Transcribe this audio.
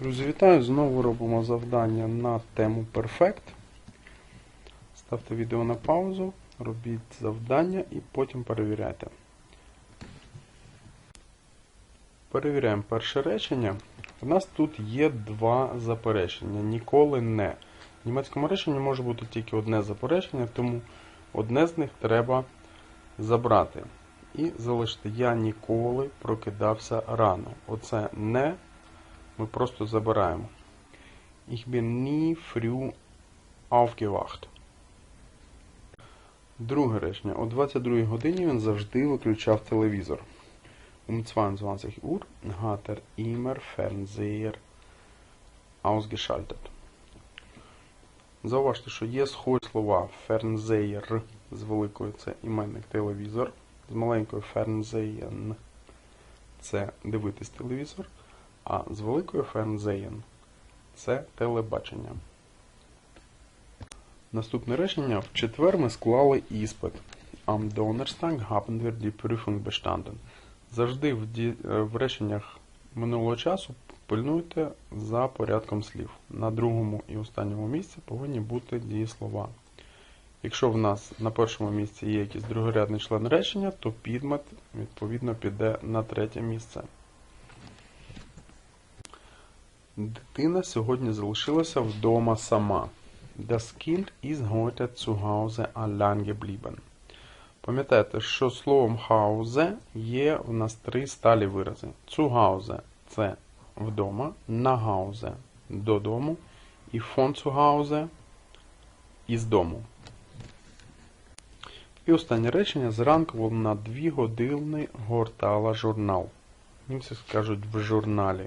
Друзі, вітаю! Знову робимо завдання на тему Perfect. Ставте відео на паузу, робіть завдання і потім перевіряйте. Перевіряємо перше речення. У нас тут є два заперечення. Ніколи не. В німецькому реченні може бути тільки одне заперечення, тому одне з них треба забрати. І залишити я ніколи прокидався рано. Оце не ми просто забираємо. Ich bin nie früh aufgewacht. Друге речення. О 22 годині він завжди виключав телевізор. Um 22 Uhr hat er immer Fernseher ausgeschaltet. Зауважте, що є схожі слова Fernseher з великою це іменник телевізор, з маленькою Fernsehen це дивитись телевізор. А з великою Фернзеєн це телебачення. Наступне речення. В четвер ми склали іспит. Am Donnerstag haben wir die Prüfung bestanden. Завжди в, ді... в реченнях минулого часу пильнуйте за порядком слів. На другому і останньому місці повинні бути дієслова. Якщо в нас на першому місці є якийсь другорядний член речення, то підмет відповідно піде на третє місце. Дитина сьогодні залишилася вдома сама. Das Kind ist heute zu Hause allein geblieben. Пам'ятайте, що словом Hause є в нас три сталі вирази. Zu Hause – це вдома, на Hause – додому, і von zu Hause – із дому. І останнє речення. Зранку на дві години гортала журнал. Німці скажуть в журналі